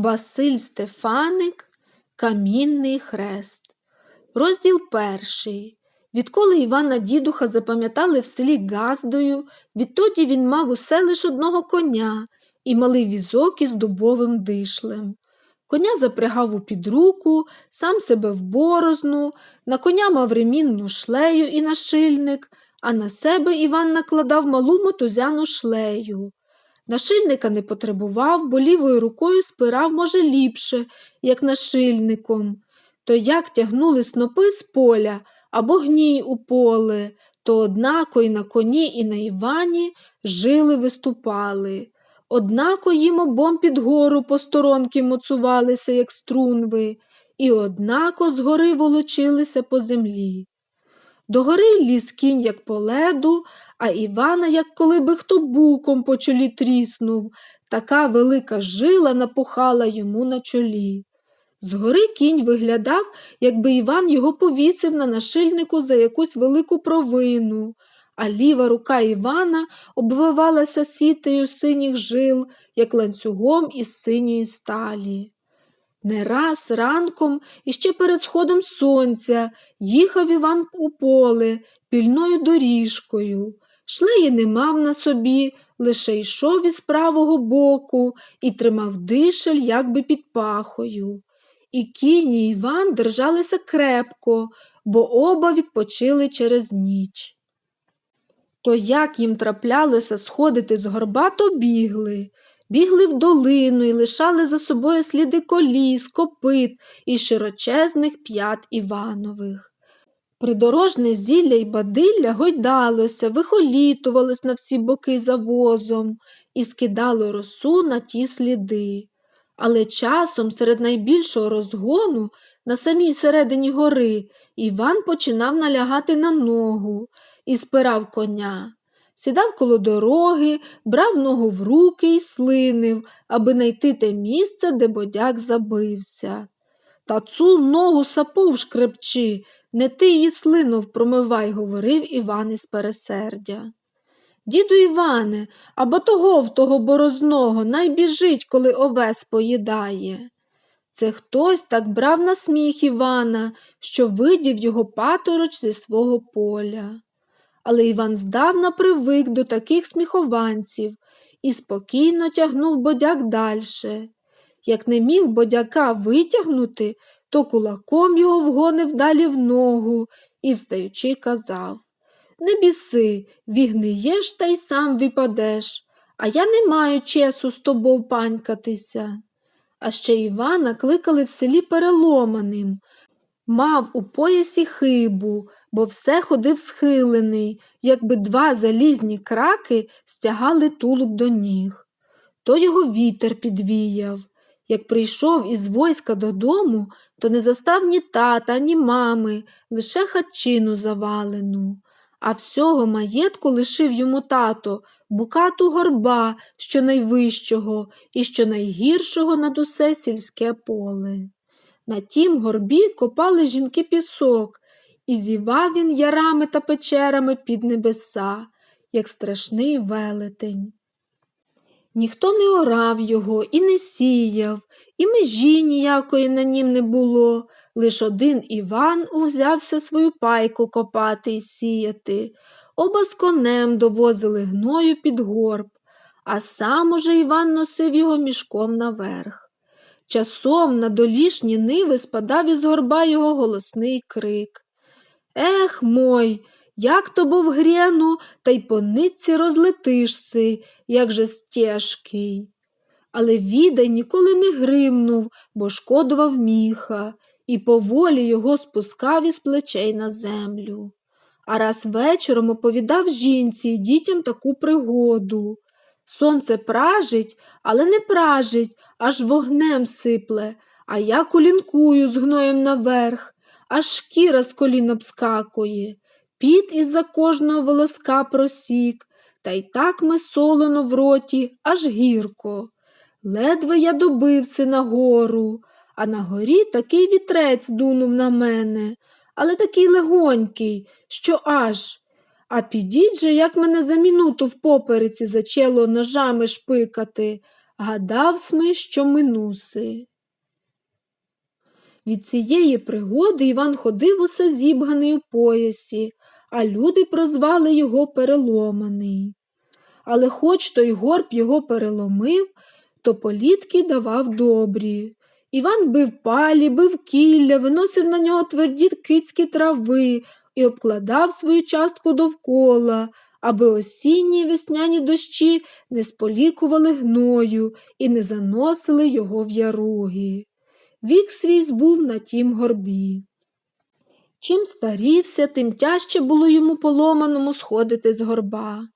Василь Стефаник Камінний хрест. Розділ перший. Відколи Івана Дідуха запам'ятали в селі Газдою, відтоді він мав усе лиш одного коня і малий візок із дубовим дишлем. Коня запрягав у підруку, сам себе в борозну, на коня мав ремінну шлею і нашильник, а на себе Іван накладав малу мотузяну шлею. Нашильника не потребував, бо лівою рукою спирав, може, ліпше, як нашильником. То як тягнули снопи з поля або гній у поле, то однако й на коні, і на Івані жили виступали. Однако їм обом під гору посторонки моцувалися, як струнви, і однако згори волочилися по землі. Догори ліз кінь, як по леду, а Івана, як коли би хто буком по чолі тріснув, така велика жила напухала йому на чолі. Згори кінь виглядав, якби Іван його повісив на нашильнику за якусь велику провину, а ліва рука Івана обвивалася сітею синіх жил, як ланцюгом із синьої сталі. Не раз ранком і ще перед сходом сонця їхав Іван у поле пільною доріжкою. Шлеї не мав на собі, лише йшов із правого боку і тримав дишель якби під пахою. І кіні і Іван держалися крепко, бо оба відпочили через ніч. То як їм траплялося сходити з горба, то бігли. Бігли в долину і лишали за собою сліди коліс, копит і широчезних п'ят Іванових. Придорожне зілля й бадилля гойдалося, вихолітувалось на всі боки за возом і скидало росу на ті сліди. Але часом серед найбільшого розгону на самій середині гори Іван починав налягати на ногу і спирав коня. Сідав коло дороги, брав ногу в руки і слинив, аби найти те місце, де бодяк забився. Та цу ногу сапов шкрепчи, не ти її слинув промивай, говорив Іван із пересердя. Діду Іване, або того в того борозного найбіжить, коли овес поїдає. Це хтось так брав на сміх Івана, що видів його патороч зі свого поля. Але Іван здавна привик до таких сміхованців і спокійно тягнув бодяк дальше. Як не міг бодяка витягнути, то кулаком його вгонив далі в ногу і, встаючи, казав Не біси, вігниєш та й сам випадеш, а я не маю чесу з тобою панькатися. А ще Івана кликали в селі переломаним. Мав у поясі хибу, бо все ходив схилений, якби два залізні краки стягали тулуб до ніг. То його вітер підвіяв. Як прийшов із войска додому, то не застав ні тата, ні мами, лише хатчину завалену. А всього маєтку лишив йому тато букату горба, що найвищого і що найгіршого над усе сільське поле. На тім горбі копали жінки пісок, і зівав він ярами та печерами під небеса, як страшний велетень. Ніхто не орав його і не сіяв, і межі ніякої на нім не було. Лиш один Іван узявся свою пайку копати і сіяти. Оба з конем довозили гною під горб, а сам уже Іван носив його мішком наверх. Часом на долішні ниви спадав із горба його голосний крик. Ех мой, як то був гряну, та й по нитці розлетишси, як же стяжкий. Але відай ніколи не гримнув, бо шкодував міха, і поволі його спускав із плечей на землю. А раз вечором оповідав жінці й дітям таку пригоду. Сонце пражить, але не пражить, аж вогнем сипле, а я колінкую з гноєм наверх, аж шкіра з колін обскакує, піт із-за кожного волоска просік, та й так ми солоно в роті, аж гірко. Ледве я добився на гору, а на горі такий вітрець дунув на мене, але такий легонький, що аж. А підіть же, як мене за мінуту в попереці зачало ножами шпикати, гадав сми, що минуси. Від цієї пригоди Іван ходив усе зібганий у поясі, а люди прозвали його переломаний. Але хоч той горб його переломив, то політки давав добрі. Іван бив палі, бив кілля, виносив на нього тверді кицькі трави і обкладав свою частку довкола, аби осінні весняні дощі не сполікували гною і не заносили його в яруги. Вік свій збув на тім горбі. Чим старівся, тим тяжче було йому поломаному сходити з горба.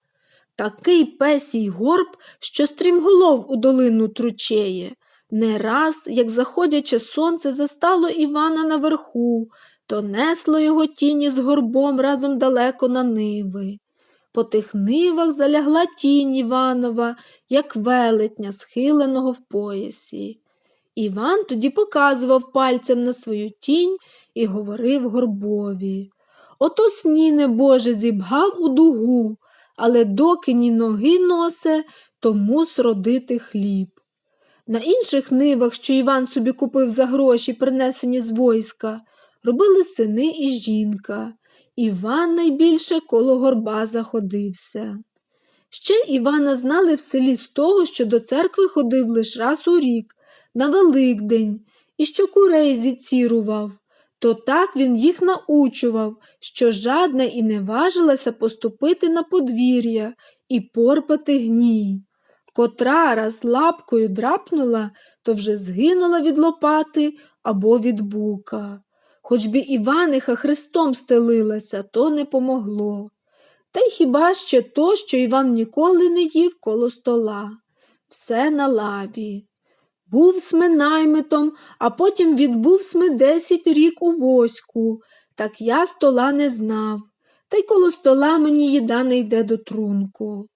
Такий песій горб, що стрімголов у долину тручеє. Не раз, як заходяче сонце застало Івана наверху, то несло його тіні з горбом разом далеко на ниви. По тих нивах залягла тінь Іванова, як велетня, схиленого в поясі. Іван тоді показував пальцем на свою тінь і говорив горбові. Ото сніне Боже зібгав у дугу, але доки ні ноги носе, то мус родити хліб. На інших нивах, що Іван собі купив за гроші, принесені з войска, робили сини і жінка. Іван найбільше коло горба заходився. Ще Івана знали в селі з того, що до церкви ходив лиш раз у рік, на Великдень, і що курей зіцірував. То так він їх научував, що жадна і не важилася поступити на подвір'я і порпати гній. Котра раз лапкою драпнула, то вже згинула від лопати або від бука. Хоч би Іваниха хрестом стелилася, то не помогло. Та й хіба ще то, що Іван ніколи не їв коло стола. Все на лаві. Був сми наймитом, а потім відбув сми десять рік у воську. Так я стола не знав, та й коло стола мені їда не йде до трунку.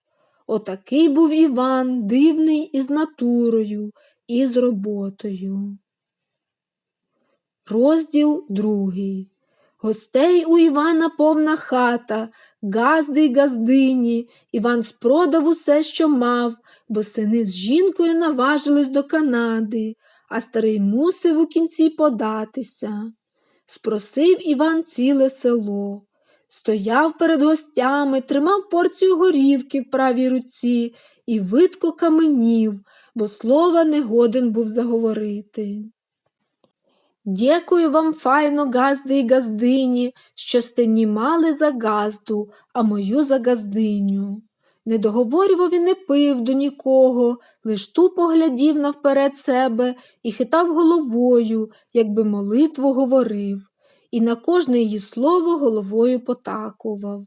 Отакий був Іван, дивний із натурою, і з роботою. Розділ другий. Гостей у Івана повна хата, газди й газдині. Іван спродав усе, що мав, бо сини з жінкою наважились до Канади, а старий мусив у кінці податися. Спросив Іван ціле село. Стояв перед гостями, тримав порцію горівки в правій руці і видко каменів, бо слова не годен був заговорити. Дякую вам, файно, газди й газдині, що сте німали за газду, а мою за газдиню. Не договорював і не пив до нікого, лиш тупо глядів навперед себе і хитав головою, якби молитву говорив, і на кожне її слово головою потакував.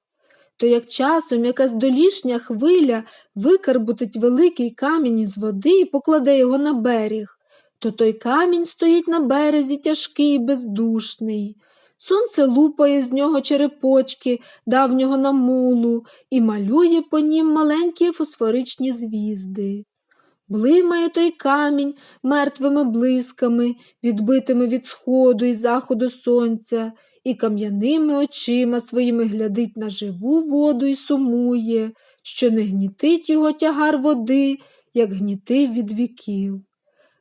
То як часом якась долішня хвиля викарбутить великий камінь із води і покладе його на берег, то той камінь стоїть на березі тяжкий і бездушний. Сонце лупає з нього черепочки давнього намулу і малює по нім маленькі фосфоричні звізди. Блимає той камінь мертвими блисками, відбитими від сходу і заходу сонця, і кам'яними очима своїми глядить на живу воду і сумує, що не гнітить його тягар води, як гнітив від віків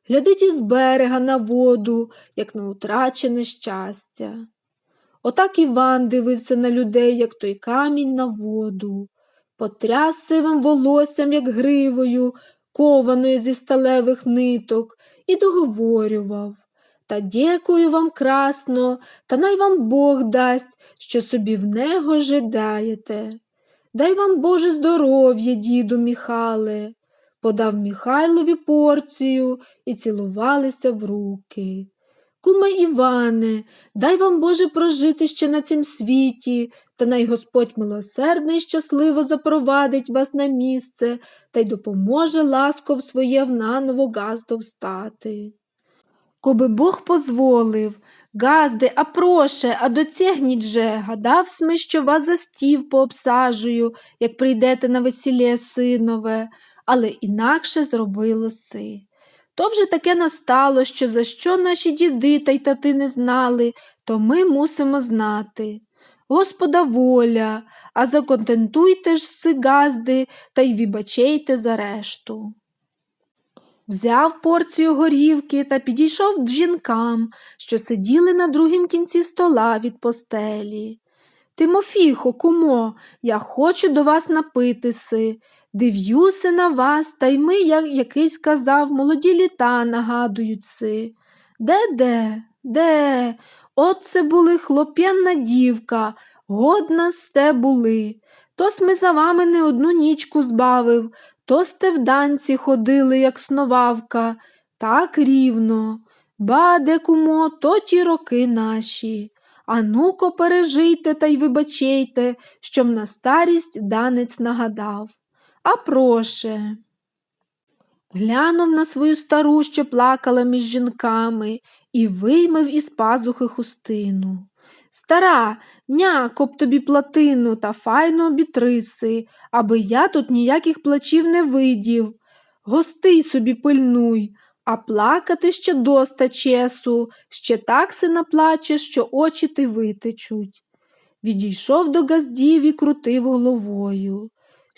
глядить із берега на воду, як на утрачене щастя. Отак Іван дивився на людей, як той камінь на воду, потряс сивим волоссям, як гривою, кованою зі сталевих ниток, і договорював Та дякую вам красно, та най вам Бог дасть, що собі в него жидаєте. Дай вам Боже здоров'я, діду Міхале подав Михайлові порцію і цілувалися в руки. Куме Іване, дай вам Боже прожити ще на цім світі, та най Господь милосердний і щасливо запровадить вас на місце та й допоможе ласков своє в наново газдо встати. Коби Бог позволив, газди, а проше, а доцягніть же, гадав сми, що вас за стів пообсажую, як прийдете на весілля синове, але інакше зробилося. То вже таке настало, що за що наші діди та й тати не знали, то ми мусимо знати. Господа воля, а законтентуйте ж си газди та й вибачейте за решту. взяв порцію горівки та підійшов жінкам, що сиділи на другім кінці стола від постелі. Тимофіхо, кумо, я хочу до вас напитися. Див'юся на вас, та й ми, як якийсь казав, молоді літа нагадують си. Де де? Де? От це були хлоп'янна дівка, годна сте були. Тос ми за вами не одну нічку збавив, то сте в данці ходили, як сновавка, так рівно. Ба, де кумо, то ті роки наші. А ну-ко пережийте та й вибачейте, щоб на старість данець нагадав. А проше. Глянув на свою стару, що плакала між жінками, і виймив із пазухи хустину. Стара, няко б тобі платину та файно обітриси, аби я тут ніяких плачів не видів. Гостей собі пильнуй, а плакати ще доста чесу, ще так си наплачеш, що очі ти витечуть. Відійшов до газдів і крутив головою.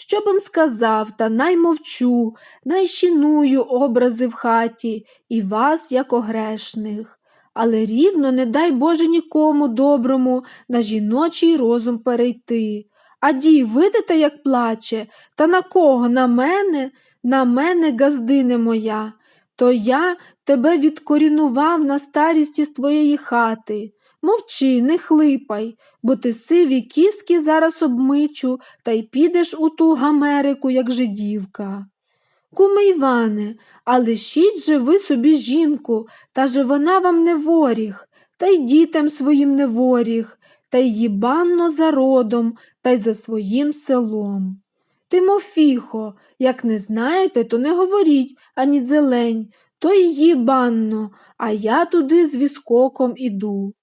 Що б сказав, та наймовчу, найщиную образи в хаті і вас, як огрешних. Але рівно не дай Боже нікому доброму на жіночий розум перейти. А дій, видите, як плаче, та на кого? На мене? На мене, газдине моя. То я тебе відкорінував на старість з твоєї хати. Мовчи, не хлипай, бо ти сиві кіски зараз обмичу та й підеш у ту гамерику, як жидівка. Куме Іване, а лишіть же ви собі жінку, та же вона вам не воріг, та й дітям своїм не воріг, та й їбанно за родом, та й за своїм селом. Тимофіхо, як не знаєте, то не говоріть ані зелень, то й їбанно, а я туди з віскоком іду.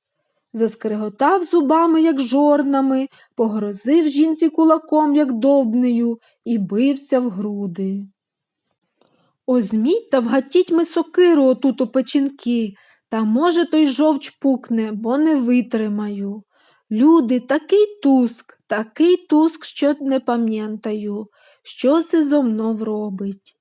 Заскриготав зубами, як жорнами, погрозив жінці кулаком, як довбнею, і бився в груди. Озміть та вгатіть ми сокиру отут у печінки, та, може, той жовч пукне, бо не витримаю. Люди, такий туск, такий туск, що не пам'ятаю, що це зо мнов робить.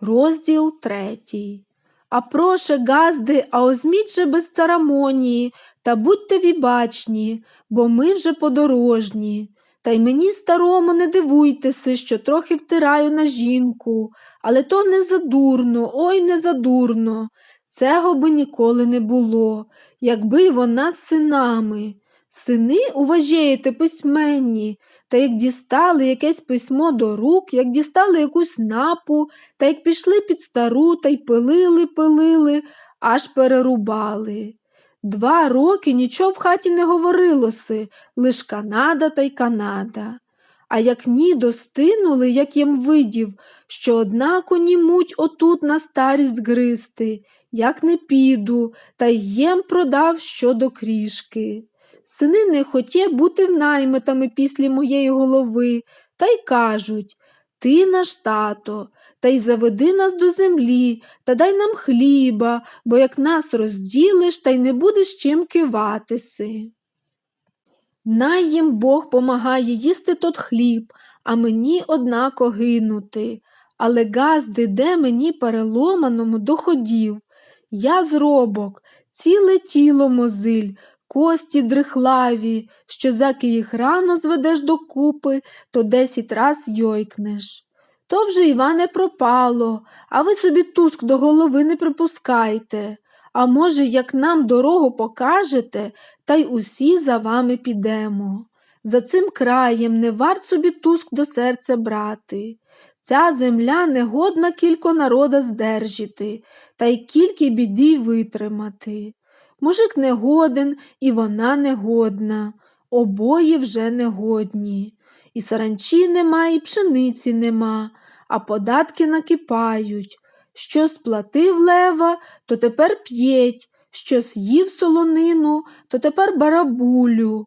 Розділ третій. А проше, газди, а озміть же без церемонії, та будьте вібачні, бо ми вже подорожні. Та й мені старому не дивуйтеся, що трохи втираю на жінку, але то не задурно, ой не задурно. Цього би ніколи не було, якби вона з синами. Сини, уважаєте, письменні, та як дістали якесь письмо до рук, як дістали якусь напу, та як пішли під стару та й пилили, пилили, аж перерубали. Два роки нічого в хаті не говорилося, лиш Канада та й Канада. А як ні достинули, як їм видів, що однако німуть отут на старість гристи, як не піду, та й їм продав що до крішки. Сини не хотє бути в наймитами після моєї голови, та й кажуть Ти наш тато, та й заведи нас до землі, та дай нам хліба, бо як нас розділиш, та й не будеш чим киватися. Най їм Бог помагає їсти тот хліб, а мені однако гинути. Але газди, де мені переломаному доходів. Я зробок, ціле тіло мозиль, кості дрихлаві, що заки їх рано зведеш докупи, то десять раз йойкнеш. То вже Іване пропало, а ви собі туск до голови не припускайте. А може, як нам дорогу покажете, та й усі за вами підемо. За цим краєм не варт собі туск до серця брати. Ця земля не годна кілько народа здержити, та й кільки біді витримати. Мужик не годен, і вона негодна, обоє вже негодні. І саранчі нема, і пшениці нема, а податки накипають. Що сплатив лева, то тепер п'єть, що з'їв солонину, то тепер барабулю.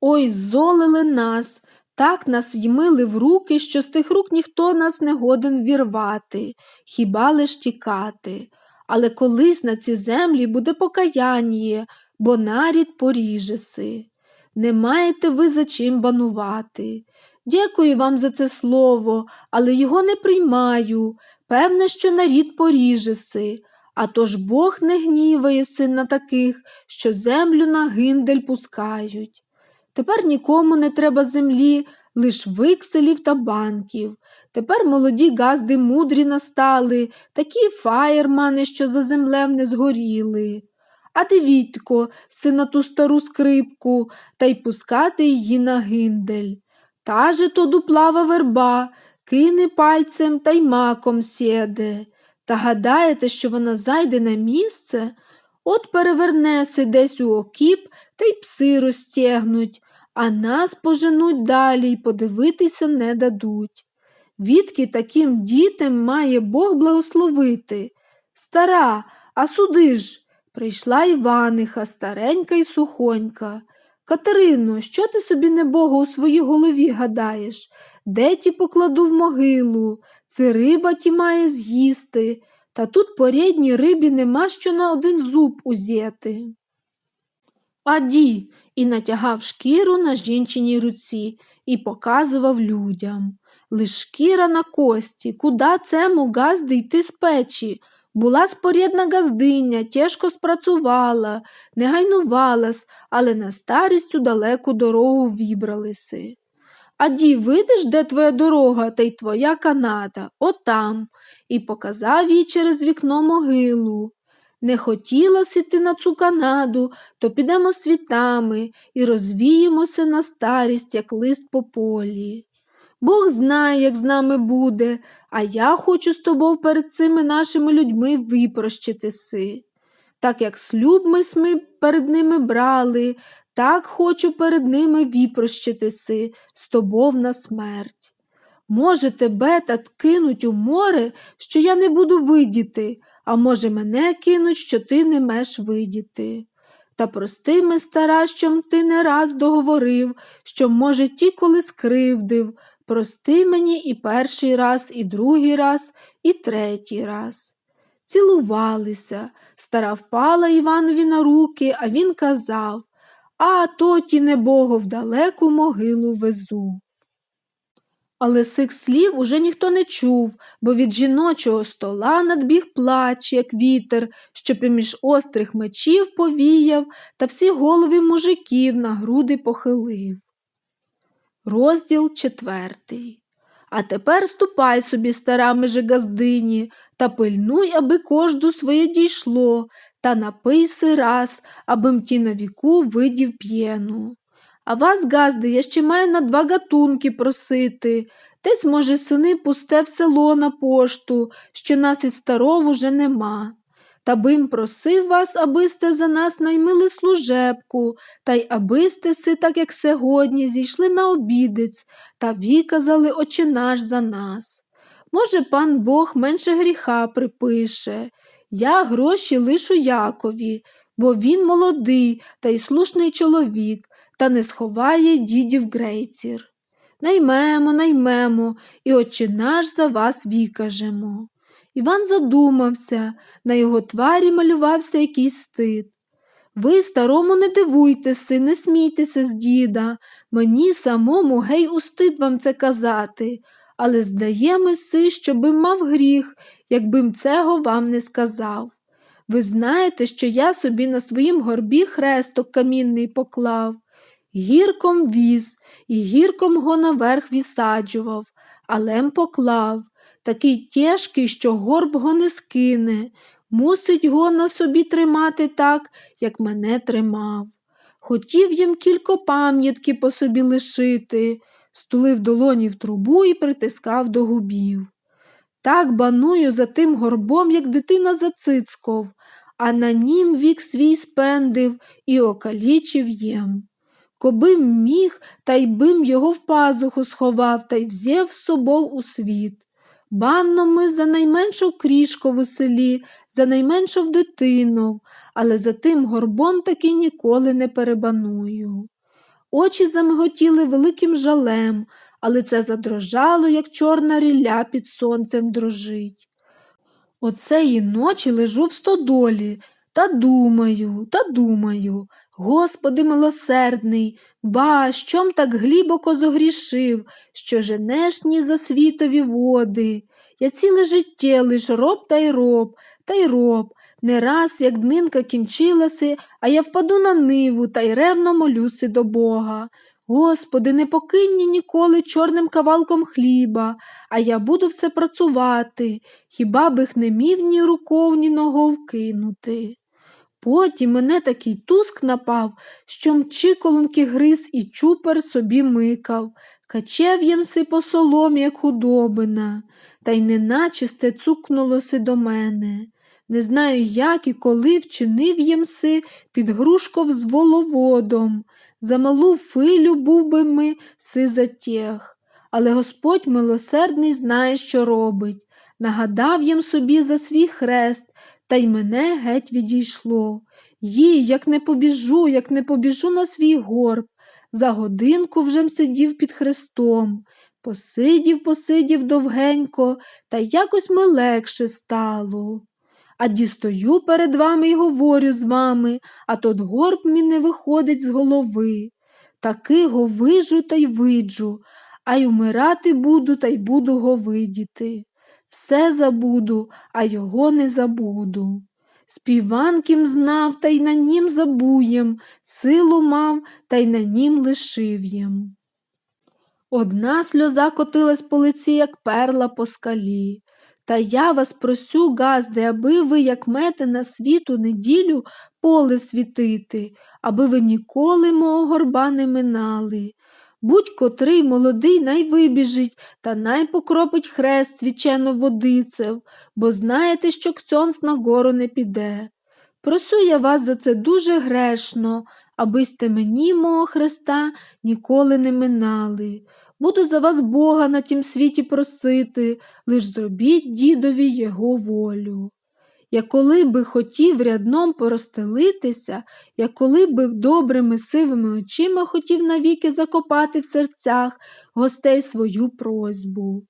Ой, золили нас, так нас ймили в руки, що з тих рук ніхто нас не годен вірвати, хіба лиш тікати. Але колись на ці землі буде покаяння, бо нарід поріжеси. Не маєте ви за чим банувати. Дякую вам за це слово, але його не приймаю. Певне, що нарід поріжеси, а то ж Бог не гніваєси на таких, що землю на гиндель пускають. Тепер нікому не треба землі, лиш викселів та банків. Тепер молоді газди мудрі настали, такі фаєрмани, що за землем не згоріли. А дивітько, сина ту стару скрипку, та й пускати її на гиндель. Та же то дуплава верба, кине пальцем та й маком сєде. Та гадаєте, що вона зайде на місце? От перевернеси десь у окіп та й пси розтягнуть, а нас поженуть далі й подивитися не дадуть. Відки таким дітям має Бог благословити. Стара, а суди ж, прийшла Іваниха, старенька й сухонька. Катерино, що ти собі небого у своїй голові гадаєш? Де ті покладу в могилу? Це риба ті має з'їсти, та тут по рідній рибі нема що на один зуб узяти. Аді, і натягав шкіру на жінчиній руці і показував людям. Лиш шкіра на кості, куда цему газди йти з печі? Була спорідна газдиня, тяжко спрацювала, не гайнувалась, але на старість у далеку дорогу вібралися. Аді, видиш, де твоя дорога та й твоя Канада, отам, і показав їй через вікно могилу. Не хотіла сіти на цю Канаду, то підемо світами і розвіємося на старість, як лист по полі. Бог знає, як з нами буде, а я хочу з тобою перед цими нашими людьми випрощитися. Так як слюб ми сми перед ними брали, так хочу перед ними випрощитися з тобою на смерть. Може, тебе та кинуть у море, що я не буду видіти, а може, мене кинуть, що ти не меш видіти. Та прости ми, стара, що ти не раз договорив, що, може, ті, коли скривдив, прости мені і перший раз, і другий раз, і третій раз. Цілувалися, стара впала Іванові на руки, а він казав А тоті небого в далеку могилу везу. Але цих слів уже ніхто не чув, бо від жіночого стола надбіг плач, як вітер, що поміж острих мечів повіяв та всі голови мужиків на груди похилив. Розділ четвертий. А тепер ступай собі, стара межегаздині, та пильнуй, аби кожду своє дійшло, та напийси раз, абим ті на віку видів п'єну. А вас, газди, я ще маю на два гатунки просити. Десь, може, сини пусте в село на пошту, що нас із старого вже нема. Та бим просив вас, аби сте за нас наймили служебку, та й аби сте си, так як сьогодні, зійшли на обідець та виказали очі наш за нас. Може, пан Бог менше гріха припише. Я гроші лишу Якові, бо він молодий та й слушний чоловік, та не сховає дідів грейцір. Наймемо, наймемо, і очі наш за вас вікажемо. Іван задумався, на його тварі малювався якийсь стид. Ви, старому, не дивуйтеся, не смійтеся з діда, мені самому гей устид вам це казати, але здаємо си, щоби мав гріх, якбим цього вам не сказав. Ви знаєте, що я собі на своїм горбі хресток камінний поклав, гірком віз і гірком го наверх вісаджував, алем поклав такий тяжкий, що горб го не скине, мусить го на собі тримати так, як мене тримав. Хотів їм кілько пам'ятки по собі лишити, стулив долоні в трубу і притискав до губів. Так баную за тим горбом, як дитина за цицьков, а на нім вік свій спендив і окалічив їм. Кобим міг, та й бим його в пазуху сховав та й взяв з собою у світ. Банно ми за найменшу крішку в селі, за найменшу в дитину, але за тим горбом таки ніколи не перебаную. Очі замиготіли великим жалем, але це задрожало, як чорна рілля під сонцем дрожить. Оцеї ночі лежу в стодолі та думаю, та думаю, Господи милосердний, ба, щом так глибоко зогрішив, що женешні за світові води. Я ціле життя лиш роб та й роб, та й роб. Не раз, як днинка кінчилася, а я впаду на ниву та й ревно молюси до Бога. Господи, не покинь ніколи чорним кавалком хліба, а я буду все працювати, хіба б не мів ні руков, ні ногов кинути. Потім мене такий туск напав, що мчиколонки гриз і чупер собі микав, качев ємси по соломі, як худобина, та й неначе сте цукнулося до мене. Не знаю, як і коли вчинив ємси під грушков з воловодом. За малу филю був би ми си затєг. Але Господь милосердний знає, що робить. Нагадав їм собі за свій хрест, та й мене геть відійшло. Їй, як не побіжу, як не побіжу на свій горб. За годинку вже сидів під хрестом. Посидів, посидів довгенько, та якось ми легше стало. А дістою перед вами й говорю з вами, а тот горб мій не виходить з голови. Таки го вижу та й виджу, а й умирати буду та й буду го видіти. Все забуду, а його не забуду. Співанким знав, та й на нім забуєм, силу мав, та й на нім лишив їм. Одна сльоза котилась по лиці, як перла по скалі. Та я вас просю, газди, аби ви, як мете на світу неділю, поле світити, аби ви ніколи мого горба не минали. Будь-котрий молодий най вибіжить та най покропить хрест свічено водицев, бо знаєте, що кцьонс на гору не піде. Просю я вас за це дуже грешно, аби сте мені, мого хреста, ніколи не минали. Буду за вас Бога на тім світі просити, лиш зробіть дідові його волю. Я коли би хотів рядном поростелитися, я коли би добрими сивими очима хотів навіки закопати в серцях гостей свою просьбу.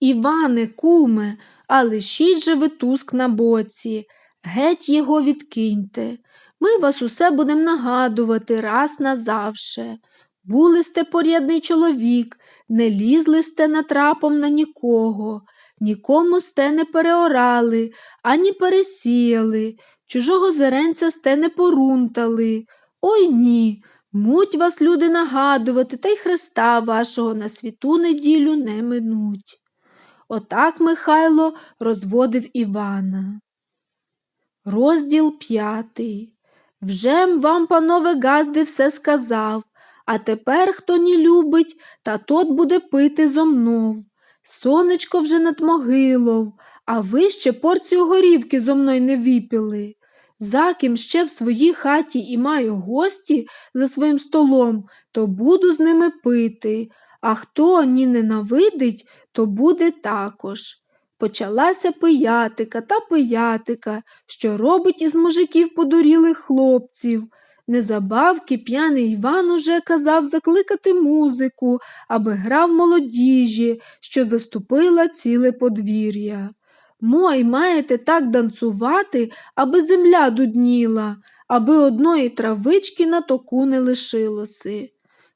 Іване, куме, а лишіть же ви туск на боці, геть його відкиньте. Ми вас усе будем нагадувати раз назавше. Були сте порядний чоловік, не лізли сте натрапом на нікого, нікому сте не переорали, ані пересіяли, чужого зеренця сте не порунтали. Ой ні, муть вас люди нагадувати, та й Христа вашого на світу неділю не минуть. Отак Михайло розводив Івана. Розділ п'ятий. Вжем вам, панове Газди, все сказав. А тепер, хто не любить, та тот буде пити зо мнов. Сонечко вже над могилов, а ви ще порцію горівки зо мною не випіли. За ким ще в своїй хаті і маю гості за своїм столом, то буду з ними пити, а хто ні ненавидить, то буде також. Почалася пиятика та пиятика, що робить із мужиків подурілих хлопців. Незабавки п'яний Іван уже казав закликати музику, аби грав молодіжі, що заступила ціле подвір'я. Мой, маєте так данцувати, аби земля дудніла, аби одної травички на току не лишилося.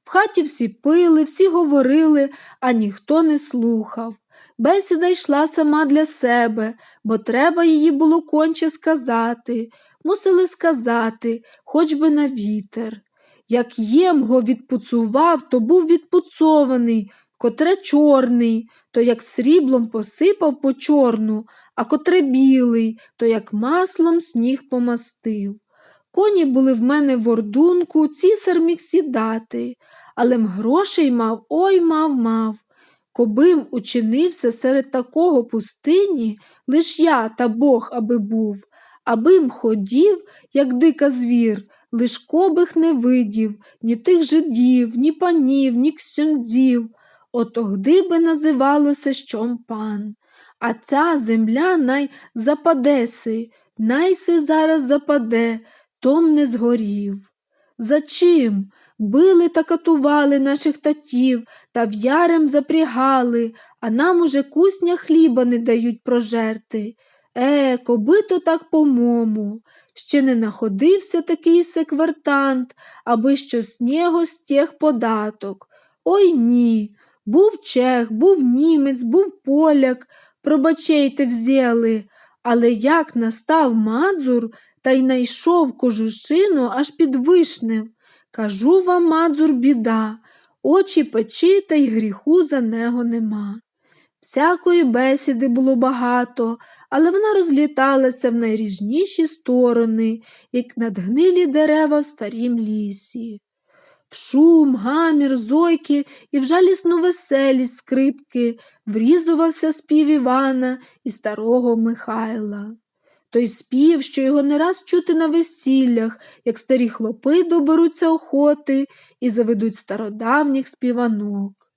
В хаті всі пили, всі говорили, а ніхто не слухав. Бесіда йшла сама для себе, бо треба її було конче сказати мусили сказати, хоч би на вітер. Як ємго відпуцував, то був відпуцований, котре чорний, то як сріблом посипав по чорну, а котре білий, то як маслом сніг помастив. Коні були в мене в ордунку, цісар міг сідати, але м грошей мав, ой мав мав. Кобим учинився серед такого пустині, лиш я та Бог аби був, Абим ходів, як дика звір, лиш кобих не видів, ні тих жидів, ні панів, ні ксюндзів. Отогди би називалося щом пан. А ця земля най западеси, найси зараз западе, том не згорів. За чим? Били та катували наших татів та в'ярем запрягали, а нам уже кусня хліба не дають прожерти. Е, коби то так по-мому, ще не находився такий секвертант, аби що з нього стяг податок. Ой ні. Був чех, був німець, був поляк, пробачейте взяли, але як настав Мадзур та й найшов кожушину аж під вишнем. Кажу вам, Мадзур, біда, очі печі, та й гріху за него нема. Всякої бесіди було багато, але вона розліталася в найріжніші сторони, як надгнилі дерева в старім лісі. В шум, гамір, зойки і в жалісну веселість скрипки врізувався спів Івана і старого Михайла. Той спів, що його не раз чути на весіллях, як старі хлопи доберуться охоти і заведуть стародавніх співанок.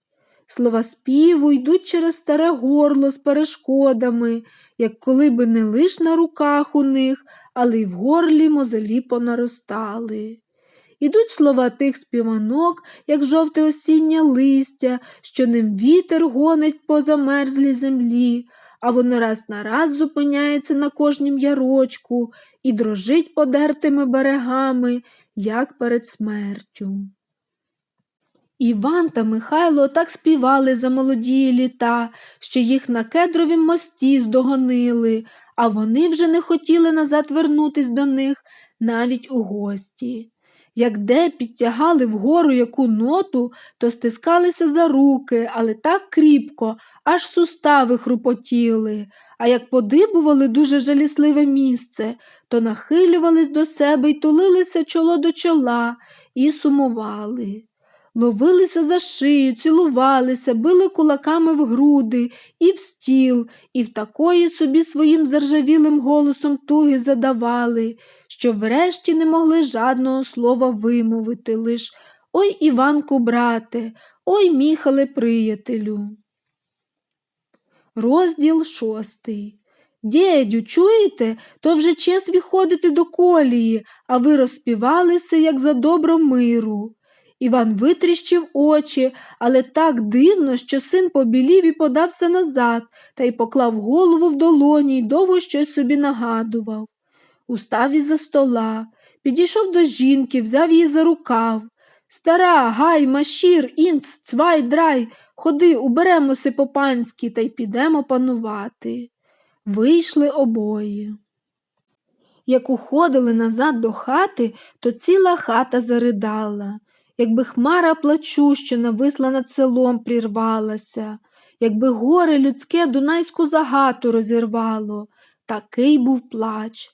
Слова співу йдуть через старе горло з перешкодами, як коли би не лиш на руках у них, але й в горлі мозолі понаростали. Ідуть слова тих співанок, як жовте осіннє листя, що ним вітер гонить по замерзлій землі, а воно раз на раз зупиняється на кожнім ярочку і дрожить подертими берегами, як перед смертю. Іван та Михайло так співали за молодії літа, що їх на кедровім мості здогонили, а вони вже не хотіли назад вернутись до них навіть у гості. Як де підтягали вгору яку ноту, то стискалися за руки, але так кріпко, аж сустави хрупотіли, а як подибували дуже жалісливе місце, то нахилювались до себе й тулилися чоло до чола і сумували. Ловилися за шию, цілувалися, били кулаками в груди і в стіл, і в такої собі своїм заржавілим голосом туги задавали, що врешті не могли жадного слова вимовити, лиш Ой Іванку, брате, ой міхале приятелю. Розділ шостий. Дєдю, чуєте, то вже час виходити до колії, а ви розпівалися, як за добро миру. Іван витріщив очі, але так дивно, що син побілів і подався назад та й поклав голову в долоні й довго щось собі нагадував. Устав із за стола, підійшов до жінки, взяв її за рукав. Стара, гай, машір, інц, цвай, драй, ходи, уберемося по панськи та й підемо панувати. Вийшли обоє. Як уходили назад до хати, то ціла хата заридала якби хмара плачуща нависла над селом прірвалася, якби горе людське дунайську загату розірвало, такий був плач.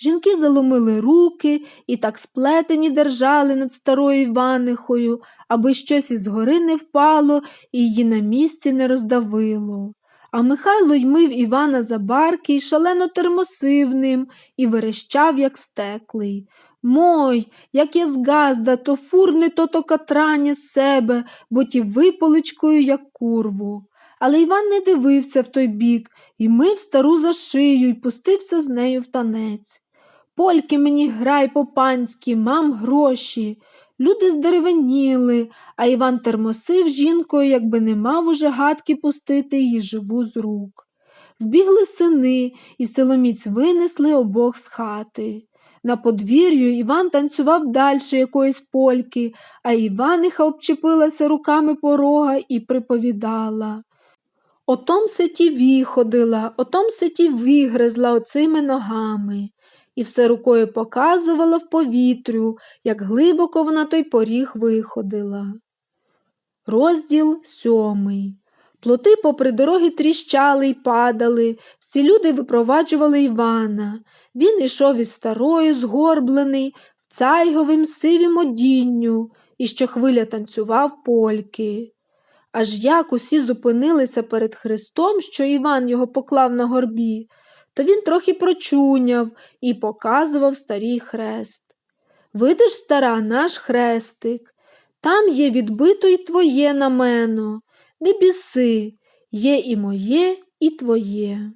Жінки заломили руки і так сплетені держали над старою Іванихою, аби щось із гори не впало і її на місці не роздавило. А Михайло ймив Івана за барки й шалено термосив ним і верещав, як стеклий. Мой, як я згазда, то фурни то то катраня з себе, бо ті виполичкою, як курву. Але Іван не дивився в той бік і мив стару за шию й пустився з нею в танець. Польки мені грай по панськи, мам гроші. Люди здеревеніли, а Іван термосив жінкою, якби не мав уже гадки пустити її живу з рук. Вбігли сини, і силоміць винесли обох з хати. На подвір'ю Іван танцював далі якоїсь польки, а Іваниха обчепилася руками порога і приповідала. Отом сеті виходила, отом сеті вигризла оцими ногами, і все рукою показувала в повітрю, як глибоко вона той поріг виходила. Розділ сьомий. Плоти попри дороги тріщали й падали, всі люди випроваджували Івана. Він ішов із старою, згорблений, в цайговим сивім одінню, і щохвиля танцював польки. Аж як усі зупинилися перед Христом, що Іван його поклав на горбі, то він трохи прочуняв і показував старий хрест. Видиш, стара, наш хрестик, там є відбито й твоє намено, не біси, є і моє, і твоє.